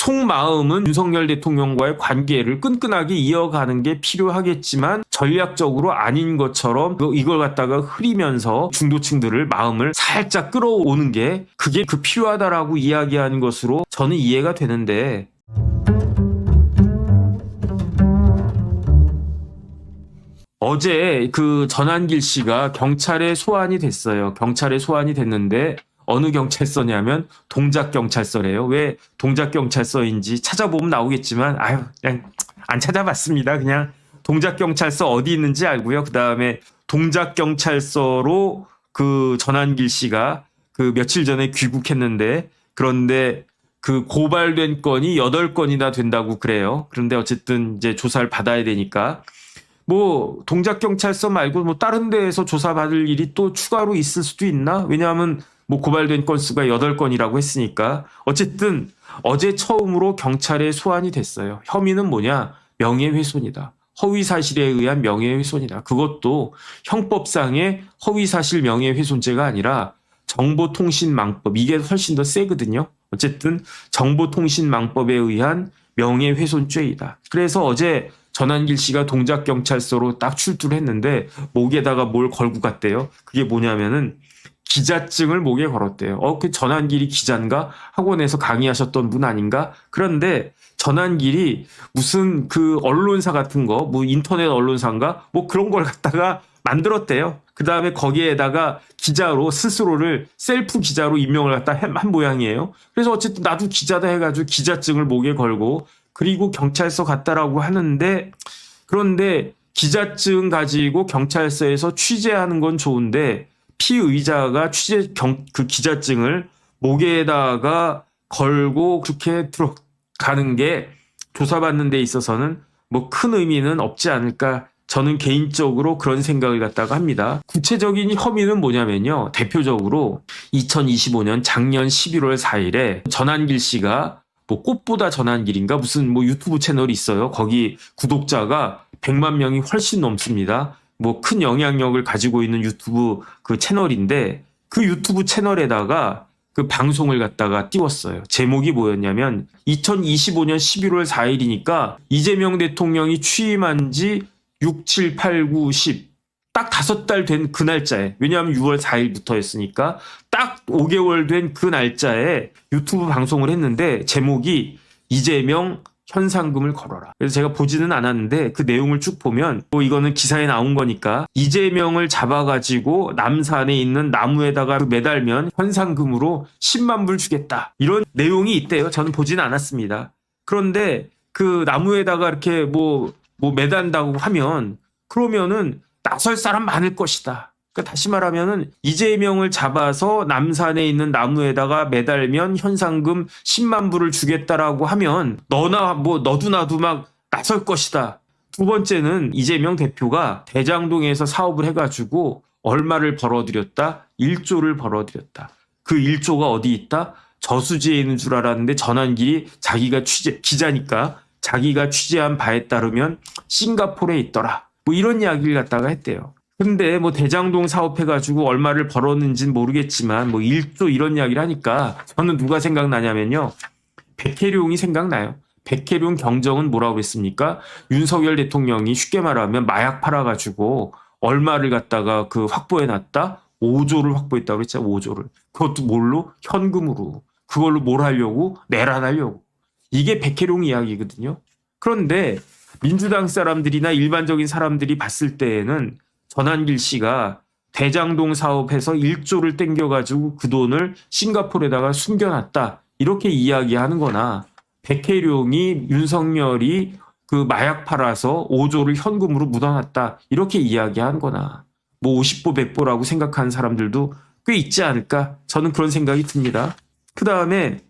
속마음은 윤석열 대통령과의 관계를 끈끈하게 이어가는 게 필요하겠지만 전략적으로 아닌 것처럼 그 이걸 갖다가 흐리면서 중도층들을 마음을 살짝 끌어오는 게 그게 그 필요하다라고 이야기하는 것으로 저는 이해가 되는데 어제 그 전한길 씨가 경찰에 소환이 됐어요. 경찰에 소환이 됐는데 어느 경찰서냐면 동작 경찰서래요. 왜 동작 경찰서인지 찾아보면 나오겠지만 아유 그냥 안 찾아봤습니다. 그냥 동작 경찰서 어디 있는지 알고요. 그 다음에 동작 경찰서로 그 전한길 씨가 그 며칠 전에 귀국했는데 그런데 그 고발된 건이 8건이나 된다고 그래요. 그런데 어쨌든 이제 조사를 받아야 되니까 뭐 동작 경찰서 말고 뭐 다른 데에서 조사받을 일이 또 추가로 있을 수도 있나? 왜냐하면 뭐 고발된 건수가 8건이라고 했으니까 어쨌든 어제 처음으로 경찰에 소환이 됐어요. 혐의는 뭐냐? 명예훼손이다. 허위사실에 의한 명예훼손이다. 그것도 형법상의 허위사실 명예훼손죄가 아니라 정보통신망법 이게 훨씬 더 세거든요. 어쨌든 정보통신망법에 의한 명예훼손죄이다. 그래서 어제 전한길 씨가 동작 경찰서로 딱 출두를 했는데 목에다가 뭘 걸고 갔대요. 그게 뭐냐면은 기자증을 목에 걸었대요. 어, 그 전한길이 기자인가? 학원에서 강의하셨던 분 아닌가? 그런데 전한길이 무슨 그 언론사 같은 거, 뭐 인터넷 언론사인가? 뭐 그런 걸 갖다가 만들었대요. 그 다음에 거기에다가 기자로 스스로를 셀프 기자로 임명을 갖다 한, 한 모양이에요. 그래서 어쨌든 나도 기자다 해가지고 기자증을 목에 걸고 그리고 경찰서 갔다라고 하는데 그런데 기자증 가지고 경찰서에서 취재하는 건 좋은데 피의자가 취재 경, 그 기자증을 목에다가 걸고 그렇게 들어가는 게 조사받는 데 있어서는 뭐 큰 의미는 없지 않을까 저는 개인적으로 그런 생각을 갖다가 합니다. 구체적인 혐의는 뭐냐면요. 대표적으로 2025년 작년 11월 4일에 전한길 씨가 뭐 꽃보다 전한길인가 무슨 뭐 유튜브 채널이 있어요. 거기 구독자가 100만 명이 훨씬 넘습니다. 뭐 큰 영향력을 가지고 있는 유튜브 그 채널인데 그 유튜브 채널에다가 그 방송을 갖다가 띄웠어요. 제목이 뭐였냐면 2025년 11월 4일이니까 이재명 대통령이 취임한 지 6, 7, 8, 9, 10. 딱 다섯 달 된 그 날짜에, 왜냐하면 6월 4일부터였으니까 딱 5개월 된 그 날짜에 유튜브 방송을 했는데 제목이 이재명 현상금을 걸어라. 그래서 제가 보지는 않았는데 그 내용을 쭉 보면 뭐 이거는 기사에 나온 거니까 이재명을 잡아가지고 남산에 있는 나무에다가 매달면 현상금으로 10만 불 주겠다. 이런 내용이 있대요. 저는 보지는 않았습니다. 그런데 그 나무에다가 이렇게 뭐, 뭐 매단다고 하면 그러면은 나설 사람 많을 것이다. 그러니까 다시 말하면은 이재명을 잡아서 남산에 있는 나무에다가 매달면 현상금 10만 불을 주겠다라고 하면 너나 뭐 너도 나도 막 나설 것이다. 두 번째는 이재명 대표가 대장동에서 사업을 해가지고 얼마를 벌어들였다? 1조를 벌어들였다. 그 1조가 어디 있다? 저수지에 있는 줄 알았는데 전환길이 자기가 취재 기자니까 자기가 취재한 바에 따르면 싱가포르에 있더라. 뭐 이런 이야기를 갖다가 했대요. 근데 뭐 대장동 사업해가지고 얼마를 벌었는지는 모르겠지만 뭐 1조 이런 이야기를 하니까 저는 누가 생각나냐면요. 백혜룡이 생각나요. 백혜룡 경정은 뭐라고 했습니까? 윤석열 대통령이 쉽게 말하면 마약 팔아가지고 얼마를 갖다가 그 확보해놨다? 5조를 확보했다고 그랬죠. 5조를. 그것도 뭘로? 현금으로. 그걸로 뭘 하려고? 내란하려고. 이게 백혜룡 이야기거든요. 그런데 민주당 사람들이나 일반적인 사람들이 봤을 때에는 전한길 씨가 대장동 사업해서 1조를 땡겨가지고 그 돈을 싱가포르에다가 숨겨놨다. 이렇게 이야기하는 거나 백혜룡이 윤석열이 그 마약 팔아서 5조를 현금으로 묻어놨다. 이렇게 이야기하는 거나 뭐 50보 100보라고 생각하는 사람들도 꽤 있지 않을까? 저는 그런 생각이 듭니다. 그 다음에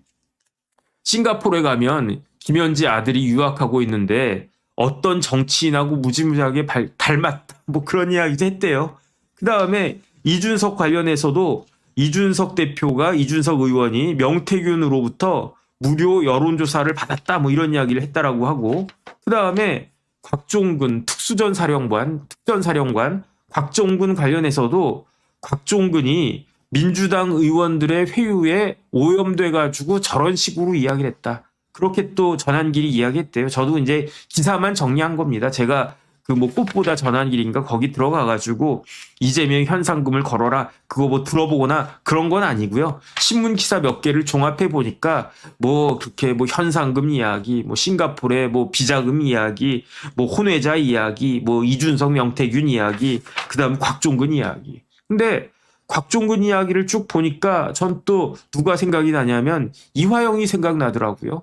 싱가포르에 가면 김현지 아들이 유학하고 있는데 어떤 정치인하고 무지무지하게 발- 닮았다. 뭐 그런 이야기도 했대요. 그 다음에 이준석 관련해서도 이준석 대표가 이준석 의원이 명태균으로부터 무료 여론조사를 받았다. 뭐 이런 이야기를 했다라고 하고 그 다음에 곽종근 특수전 사령관, 특전사령관 곽종근 관련해서도 곽종근이 민주당 의원들의 회유에 오염돼 가지고 저런 식으로 이야기를 했다. 그렇게 또 전한길이 이야기했대요. 저도 이제 기사만 정리한 겁니다. 제가 그뭐 꽃보다 전한 길인가 거기 들어가 가지고 이재명 현상금을 걸어라 그거 뭐 들어보거나 그런 건 아니고요. 신문 기사 몇 개를 종합해 보니까 뭐 그렇게 뭐 현상금 이야기, 뭐 싱가포르의 뭐 비자금 이야기, 뭐 혼외자 이야기, 뭐 이준석 명태균 이야기, 그다음 곽종근 이야기. 근데 곽종근 이야기를 쭉 보니까 전 또 누가 생각이 나냐면 이화영이 생각나더라고요.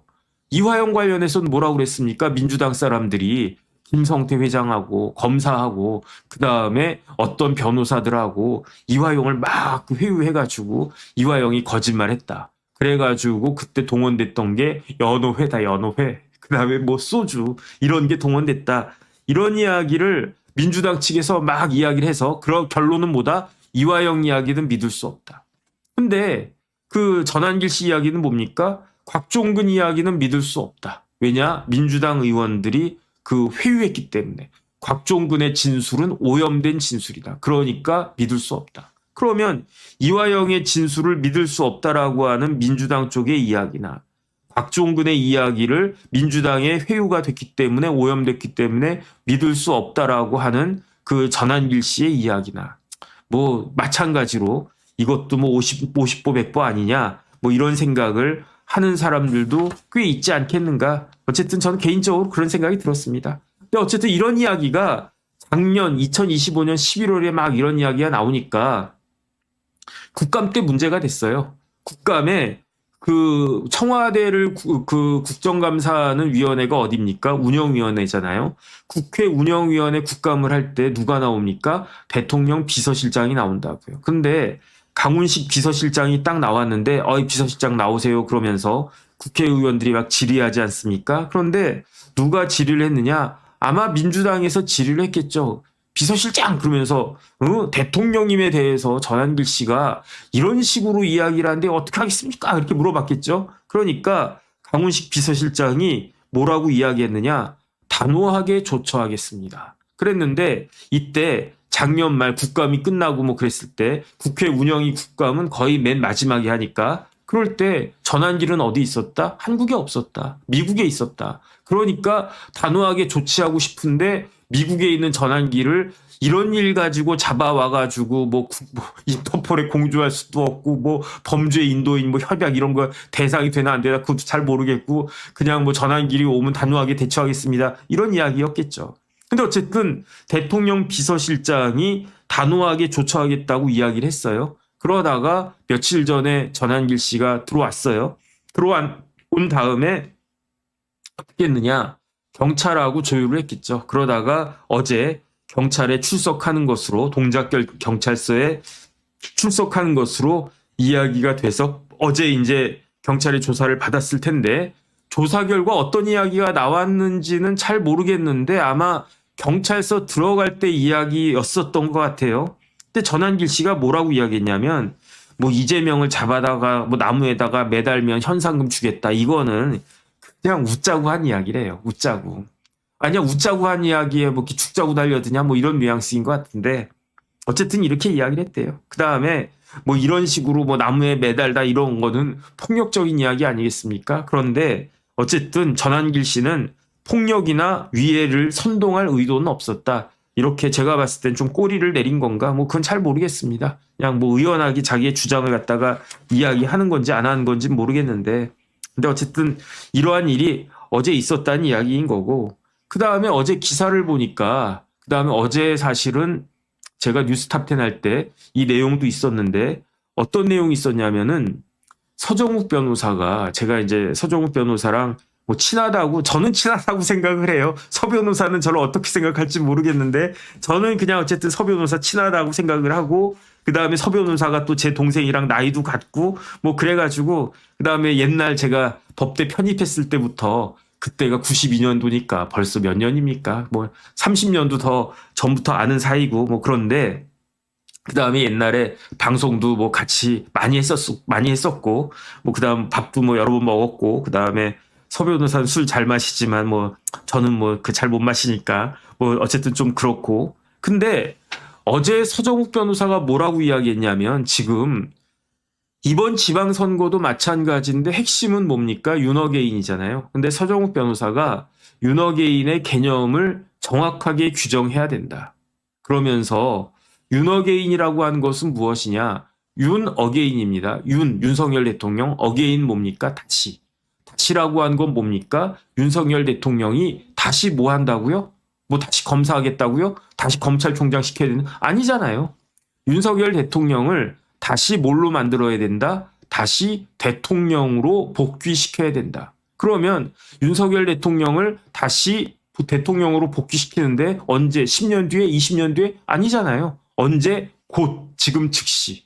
이화영 관련해서는 뭐라고 그랬습니까? 민주당 사람들이 김성태 회장하고 검사하고 그 다음에 어떤 변호사들하고 이화영을 막그 회유해가지고 이화영이 거짓말했다. 그래가지고 그때 동원됐던 게 연호회다 연호회. 그 다음에 뭐 소주 이런 게 동원됐다. 이런 이야기를 민주당 측에서 막 이야기를 해서 그런 결론은 뭐다? 이화영 이야기는 믿을 수 없다. 근데 그 전한길 씨 이야기는 뭡니까? 곽종근 이야기는 믿을 수 없다. 왜냐? 민주당 의원들이 그 회유했기 때문에 곽종근의 진술은 오염된 진술이다. 그러니까 믿을 수 없다. 그러면 이화영의 진술을 믿을 수 없다라고 하는 민주당 쪽의 이야기나 곽종근의 이야기를 민주당의 회유가 됐기 때문에 오염됐기 때문에 믿을 수 없다라고 하는 그 전한길 씨의 이야기나 뭐 마찬가지로 이것도 뭐 50, 50보 100보 아니냐 뭐 이런 생각을 하는 사람들도 꽤 있지 않겠는가 어쨌든 저는 개인적으로 그런 생각이 들었습니다. 근데 어쨌든 이런 이야기가 작년 2025년 11월에 막 이런 이야기가 나오니까 국감 때 문제가 됐어요. 국감에 그 청와대를 구- 그 국정감사하는 위원회가 어딥니까? 운영위원회잖아요. 국회 운영위원회 국감을 할 때 누가 나옵니까? 대통령 비서실장이 나온다고요. 근데 강훈식 비서실장이 딱 나왔는데 어이 비서실장 나오세요 그러면서 국회의원들이 막 질의하지 않습니까? 그런데 누가 질의를 했느냐? 아마 민주당에서 질의를 했겠죠. 비서실장 그러면서 어? 대통령님에 대해서 전한길 씨가 이런 식으로 이야기를 하는데 어떻게 하겠습니까? 이렇게 물어봤겠죠. 그러니까 강훈식 비서실장이 뭐라고 이야기했느냐? 단호하게 조처하겠습니다. 그랬는데 이때 작년 말 국감이 끝나고 뭐 그랬을 때 국회 운영위 국감은 거의 맨 마지막에 하니까 그럴 때 전환길은 어디 있었다? 한국에 없었다. 미국에 있었다. 그러니까 단호하게 조치하고 싶은데 미국에 있는 전환기를 이런 일 가지고 잡아와가지고 뭐, 구- 뭐 인터폴에 공조할 수도 없고 뭐 범죄 인도인 뭐 협약 이런 거 대상이 되나 안 되나 그것도 잘 모르겠고 그냥 뭐 전환길이 오면 단호하게 대처하겠습니다 이런 이야기였겠죠. 근데 어쨌든 대통령 비서실장이 단호하게 조처하겠다고 이야기를 했어요. 그러다가 며칠 전에 전한길 씨가 들어왔어요. 들어온 다음에 어떻게 했느냐? 경찰하고 조율을 했겠죠. 그러다가 어제 경찰에 출석하는 것으로 동작결 경찰서에 출석하는 것으로 이야기가 돼서 어제 이제 경찰이 조사를 받았을 텐데 조사 결과 어떤 이야기가 나왔는지는 잘 모르겠는데 아마 경찰서 들어갈 때 이야기였었던 것 같아요. 근데 전한길 씨가 뭐라고 이야기했냐면 뭐 이재명을 잡아다가 뭐 나무에다가 매달면 현상금 주겠다. 이거는 그냥 웃자고 한 이야기래요. 웃자고. 아니야 웃자고 한 이야기에 뭐 죽자고 달려드냐 뭐 이런 뉘앙스인 것 같은데 어쨌든 이렇게 이야기를 했대요. 그 다음에 뭐 이런 식으로 뭐 나무에 매달다 이런 거는 폭력적인 이야기 아니겠습니까? 그런데 어쨌든 전한길 씨는 폭력이나 위해를 선동할 의도는 없었다. 이렇게 제가 봤을 땐 좀 꼬리를 내린 건가? 뭐 그건 잘 모르겠습니다. 그냥 뭐 의연하게 자기의 주장을 갖다가 이야기하는 건지 안 하는 건지 모르겠는데. 근데 어쨌든 이러한 일이 어제 있었다는 이야기인 거고. 그 다음에 어제 기사를 보니까, 그 다음에 어제 사실은 제가 뉴스탑10 할때 이 내용도 있었는데 어떤 내용이 있었냐면은 서정욱 변호사가 제가 이제 서정욱 변호사랑 뭐 친하다고 저는 친하다고 생각을 해요. 서 변호사는 저를 어떻게 생각할지 모르겠는데 저는 그냥 어쨌든 서 변호사 친하다고 생각을 하고 그 다음에 서 변호사가 또 제 동생이랑 나이도 같고 뭐 그래가지고 그 다음에 옛날 제가 법대 편입했을 때부터 그때가 92년도니까 벌써 몇 년입니까? 뭐 30년도 더 전부터 아는 사이고 뭐 그런데 그 다음에 옛날에 방송도 뭐 같이 많이 했었, 많이 했었고, 뭐 그 다음 밥도 뭐 여러 번 먹었고, 그 다음에 서 변호사는 술 잘 마시지만 뭐 저는 뭐 그 잘 못 마시니까 뭐 어쨌든 좀 그렇고. 근데 어제 서정욱 변호사가 뭐라고 이야기했냐면 지금 이번 지방선거도 마찬가지인데 핵심은 뭡니까? 윤어게인이잖아요. 근데 서정욱 변호사가 윤어게인의 개념을 정확하게 규정해야 된다. 그러면서 윤어게인이라고 하는 것은 무엇이냐? 윤 어게인입니다. 윤, 윤석열 대통령, 어게인 뭡니까? 다시. 다시라고 한 건 뭡니까? 윤석열 대통령이 다시 뭐 한다고요? 뭐 다시 검사하겠다고요? 다시 검찰총장 시켜야 되는? 아니잖아요. 윤석열 대통령을 다시 뭘로 만들어야 된다? 다시 대통령으로 복귀시켜야 된다. 그러면 윤석열 대통령을 다시 대통령으로 복귀시키는데 언제? 10년 뒤에? 20년 뒤에? 아니잖아요. 언제? 곧, 지금 즉시.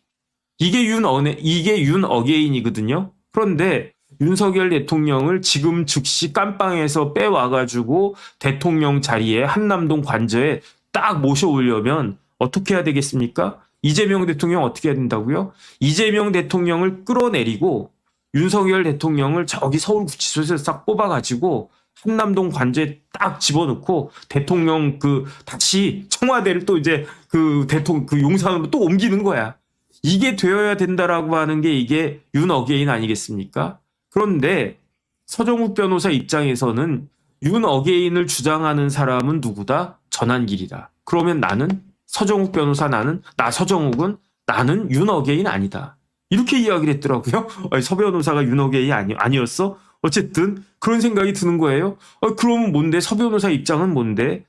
이게 윤어네, 이게 윤 어게인이거든요. 그런데 윤석열 대통령을 지금 즉시 깜빵에서 빼와가지고 대통령 자리에 한남동 관저에 딱 모셔오려면 어떻게 해야 되겠습니까? 이재명 대통령 어떻게 해야 된다고요? 이재명 대통령을 끌어내리고 윤석열 대통령을 저기 서울구치소에서 싹 뽑아가지고 한남동 관저에 딱 집어넣고 대통령 그 다시 청와대를 또 이제 그 대통령 그 용산으로 또 옮기는 거야. 이게 되어야 된다라고 하는 게 이게 윤 어게인 아니겠습니까? 그런데 서정욱 변호사 입장에서는 윤 어게인을 주장하는 사람은 누구다? 전한길이다. 그러면 나는 서정욱 변호사 나는 나 서정욱은 나는 윤 어게인 아니다. 이렇게 이야기를 했더라고요. 서 변호사가 윤 어게인 아니, 아니었어? 어쨌든 그런 생각이 드는 거예요. 어, 그러면 뭔데? 서 변호사 입장은 뭔데?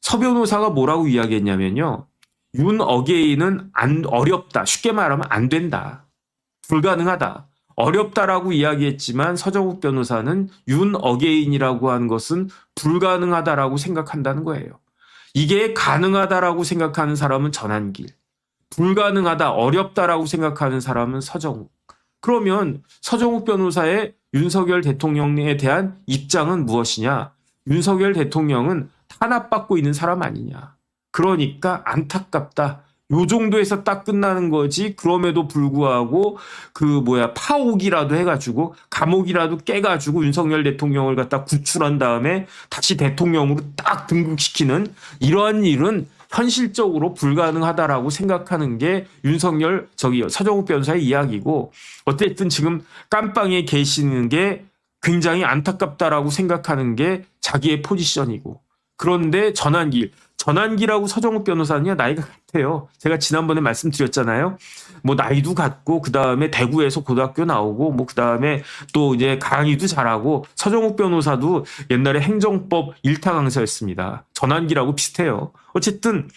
서 변호사가 뭐라고 이야기했냐면요. 윤 어게인은 안 어렵다. 쉽게 말하면 안 된다. 불가능하다. 어렵다라고 이야기했지만 서정욱 변호사는 윤 어게인이라고 하는 것은 불가능하다라고 생각한다는 거예요. 이게 가능하다라고 생각하는 사람은 전한길. 불가능하다, 어렵다라고 생각하는 사람은 서정욱. 그러면 서정욱 변호사의 윤석열 대통령에 대한 입장은 무엇이냐? 윤석열 대통령은 탄압받고 있는 사람 아니냐. 그러니까 안타깝다. 요 정도에서 딱 끝나는 거지. 그럼에도 불구하고 그 뭐야 파옥이라도 해가지고 감옥이라도 깨가지고 윤석열 대통령을 갖다 구출한 다음에 다시 대통령으로 딱 등극시키는 이러한 일은 현실적으로 불가능하다라고 생각하는 게 윤석열 저기 서정욱 변호사의 이야기고 어쨌든 지금 깜빵에 계시는 게 굉장히 안타깝다라고 생각하는 게 자기의 포지션이고 그런데 전환길 전환기라고 서정욱 변호사는요 나이가 같아요. 제가 지난번에 말씀드렸잖아요. 뭐 나이도 같고 그 다음에 대구에서 고등학교 나오고 뭐 그 다음에 또 이제 강의도 잘하고 서정욱 변호사도 옛날에 행정법 1타 강사였습니다. 전환기라고 비슷해요. 어쨌든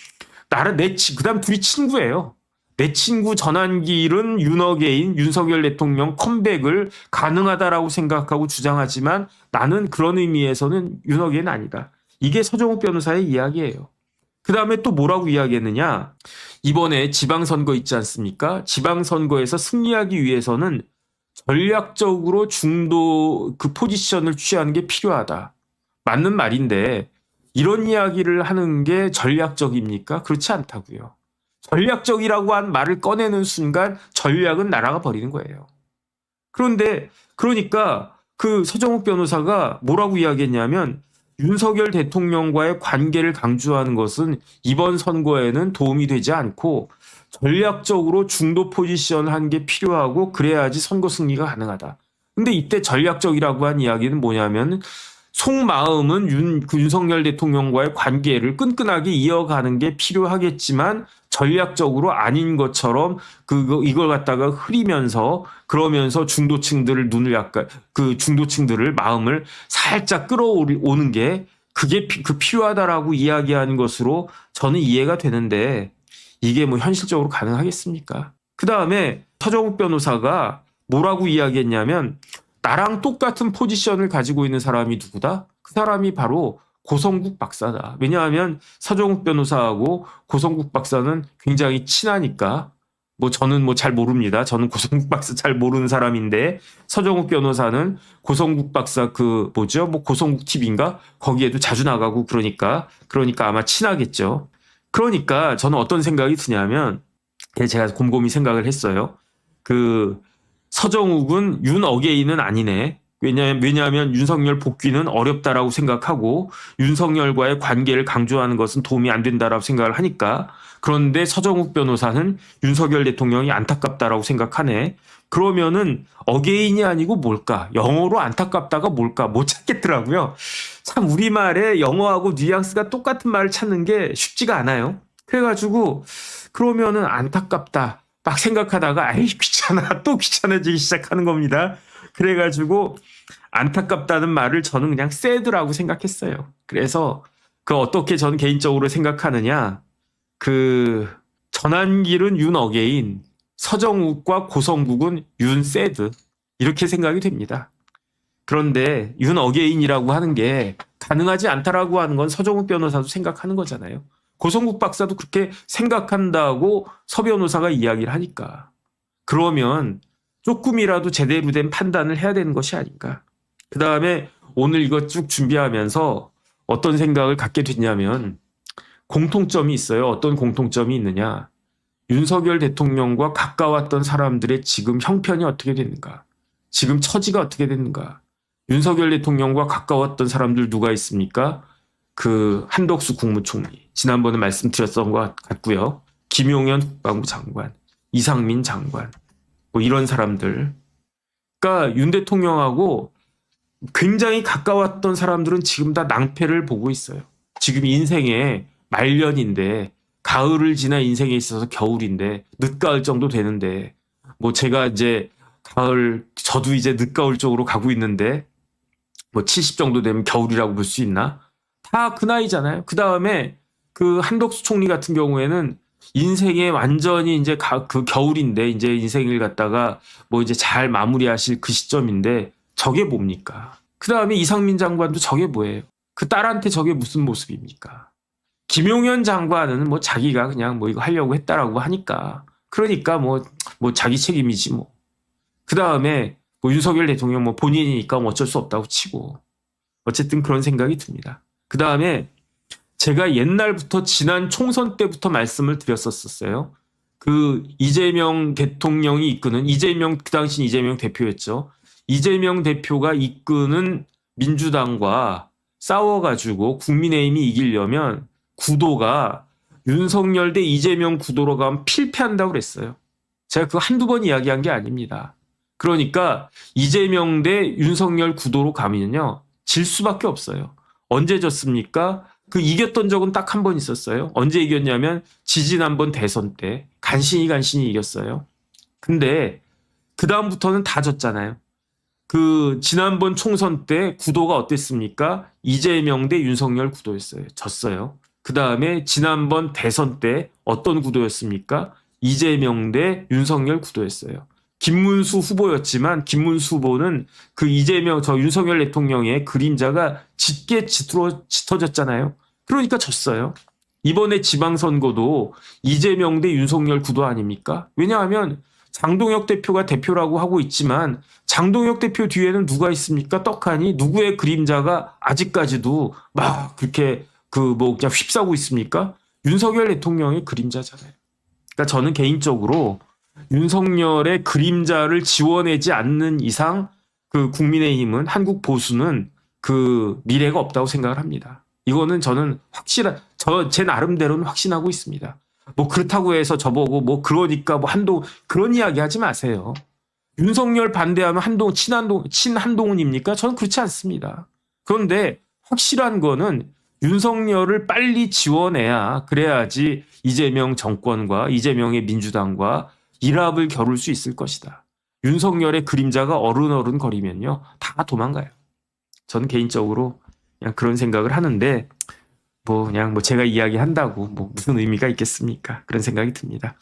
나를 내 친, 그다음 둘이 친구예요. 내 친구 전환길은 윤어게인 윤석열 대통령 컴백을 가능하다라고 생각하고 주장하지만 나는 그런 의미에서는 윤어게인 아니다. 이게 서정욱 변호사의 이야기예요. 그 다음에 또 뭐라고 이야기했느냐. 이번에 지방선거 있지 않습니까? 지방선거에서 승리하기 위해서는 전략적으로 중도 그 포지션을 취하는 게 필요하다. 맞는 말인데 이런 이야기를 하는 게 전략적입니까? 그렇지 않다고요. 전략적이라고 한 말을 꺼내는 순간 전략은 날아가 버리는 거예요. 그런데 그러니까 그 서정욱 변호사가 뭐라고 이야기했냐면 윤석열 대통령과의 관계를 강조하는 것은 이번 선거에는 도움이 되지 않고 전략적으로 중도 포지션 한게 필요하고 그래야지 선거 승리가 가능하다. 근데 이때 전략적이라고 한 이야기는 뭐냐면 속마음은 윤, 그 윤석열 대통령과의 관계를 끈끈하게 이어가는 게 필요하겠지만 전략적으로 아닌 것처럼 그 이걸 갖다가 흐리면서 그러면서 중도층들을 눈을 약간 그 중도층들을 마음을 살짝 끌어오는 게 그게 피, 그 필요하다라고 이야기하는 것으로 저는 이해가 되는데 이게 뭐 현실적으로 가능하겠습니까? 그 다음에 서정욱 변호사가 뭐라고 이야기했냐면 나랑 똑같은 포지션을 가지고 있는 사람이 누구다? 그 사람이 바로 고성국 박사다. 왜냐하면 서정욱 변호사하고 고성국 박사는 굉장히 친하니까 뭐 저는 뭐 잘 모릅니다. 저는 고성국 박사 잘 모르는 사람인데 서정욱 변호사는 고성국 박사 그 뭐죠? 뭐 고성국 TV인가? 거기에도 자주 나가고 그러니까 그러니까 아마 친하겠죠. 그러니까 저는 어떤 생각이 드냐면 제가 곰곰이 생각을 했어요. 그 서정욱은 윤어게인은 아니네. 왜냐하면, 왜냐하면 윤석열 복귀는 어렵다라고 생각하고 윤석열과의 관계를 강조하는 것은 도움이 안 된다라고 생각을 하니까 그런데 서정욱 변호사는 윤석열 대통령이 안타깝다라고 생각하네. 그러면은 어게인이 아니고 뭘까? 영어로 안타깝다가 뭘까? 못 찾겠더라고요. 참 우리말에 영어하고 뉘앙스가 똑같은 말을 찾는 게 쉽지가 않아요. 그래가지고 그러면은 안타깝다 막 생각하다가 아이 귀찮아 또 귀찮아지기 시작하는 겁니다. 그래가지고 안타깝다는 말을 저는 그냥 새드라고 생각했어요. 그래서 그 어떻게 저는 개인적으로 생각하느냐 그 전환길은 윤 어게인 서정욱과 고성국은 윤 새드 이렇게 생각이 됩니다. 그런데 윤 어게인이라고 하는 게 가능하지 않다라고 하는 건 서정욱 변호사도 생각하는 거잖아요. 고성국 박사도 그렇게 생각한다고 서 변호사가 이야기를 하니까. 그러면 조금이라도 제대로 된 판단을 해야 되는 것이 아닌가. 그 다음에 오늘 이거 쭉 준비하면서 어떤 생각을 갖게 됐냐면 공통점이 있어요. 어떤 공통점이 있느냐. 윤석열 대통령과 가까웠던 사람들의 지금 형편이 어떻게 됐는가. 지금 처지가 어떻게 됐는가. 윤석열 대통령과 가까웠던 사람들 누가 있습니까? 그 한덕수 국무총리 지난번에 말씀드렸던 것 같고요. 김용현 국방부 장관, 이상민 장관 뭐 이런 사람들. 그러니까 윤 대통령하고 굉장히 가까웠던 사람들은 지금 다 낭패를 보고 있어요. 지금 인생의 말년인데 가을을 지나 인생에 있어서 겨울인데 늦가을 정도 되는데 뭐 제가 이제 가을 저도 이제 늦가을 쪽으로 가고 있는데 뭐 70 정도 되면 겨울이라고 볼 수 있나? 다 그 나이잖아요. 그 다음에 그 한덕수 총리 같은 경우에는 인생에 완전히 이제 가- 그 겨울인데 이제 인생을 갖다가 뭐 이제 잘 마무리하실 그 시점인데 저게 뭡니까? 그 다음에 이상민 장관도 저게 뭐예요? 그 딸한테 저게 무슨 모습입니까? 김용현 장관은 뭐 자기가 그냥 뭐 이거 하려고 했다라고 하니까 그러니까 뭐 뭐 자기 책임이지 뭐. 그 다음에 뭐 윤석열 대통령 뭐 본인이니까 뭐 어쩔 수 없다고 치고 어쨌든 그런 생각이 듭니다. 그 다음에 제가 옛날부터 지난 총선 때부터 말씀을 드렸었어요. 그 이재명 대통령이 이끄는 이재명 그 당시 이재명 대표였죠. 이재명 대표가 이끄는 민주당과 싸워가지고 국민의힘이 이기려면 구도가 윤석열 대 이재명 구도로 가면 필패한다고 그랬어요. 제가 그 한두 번 이야기한 게 아닙니다. 그러니까 이재명 대 윤석열 구도로 가면요. 질 수밖에 없어요. 언제 졌습니까? 그 이겼던 적은 딱 한 번 있었어요. 언제 이겼냐면 지지난번 대선 때 간신히 간신히 이겼어요. 근데 그 다음부터는 다 졌잖아요. 그 지난번 총선 때 구도가 어땠습니까? 이재명 대 윤석열 구도였어요. 졌어요. 그 다음에 지난번 대선 때 어떤 구도였습니까? 이재명 대 윤석열 구도였어요. 김문수 후보였지만 김문수 후보는 그 이재명 저 윤석열 대통령의 그림자가 짙게 짙어, 짙어졌잖아요. 그러니까 졌어요. 이번에 지방선거도 이재명 대 윤석열 구도 아닙니까? 왜냐하면 장동혁 대표가 대표라고 하고 있지만 장동혁 대표 뒤에는 누가 있습니까? 떡하니 누구의 그림자가 아직까지도 막 그렇게 그 뭐 그냥 휩싸고 있습니까? 윤석열 대통령의 그림자잖아요. 그러니까 저는 개인적으로 윤석열의 그림자를 지워내지 않는 이상 그 국민의힘은 한국 보수는 그 미래가 없다고 생각을 합니다. 이거는 저는 확실한 저 제 나름대로는 확신하고 있습니다. 뭐 그렇다고 해서 저보고 뭐 그러니까 뭐 한동 그런 이야기 하지 마세요. 윤석열 반대하면 한동 친한동 친한동훈입니까? 저는 그렇지 않습니다. 그런데 확실한 거는 윤석열을 빨리 지원해야 그래야지 이재명 정권과 이재명의 민주당과 일합을 겨룰 수 있을 것이다. 윤석열의 그림자가 어른어른 거리면요. 다 도망가요. 저는 개인적으로 그냥 그런 생각을 하는데 뭐 그냥 뭐 제가 이야기한다고 뭐 무슨 의미가 있겠습니까? 그런 생각이 듭니다.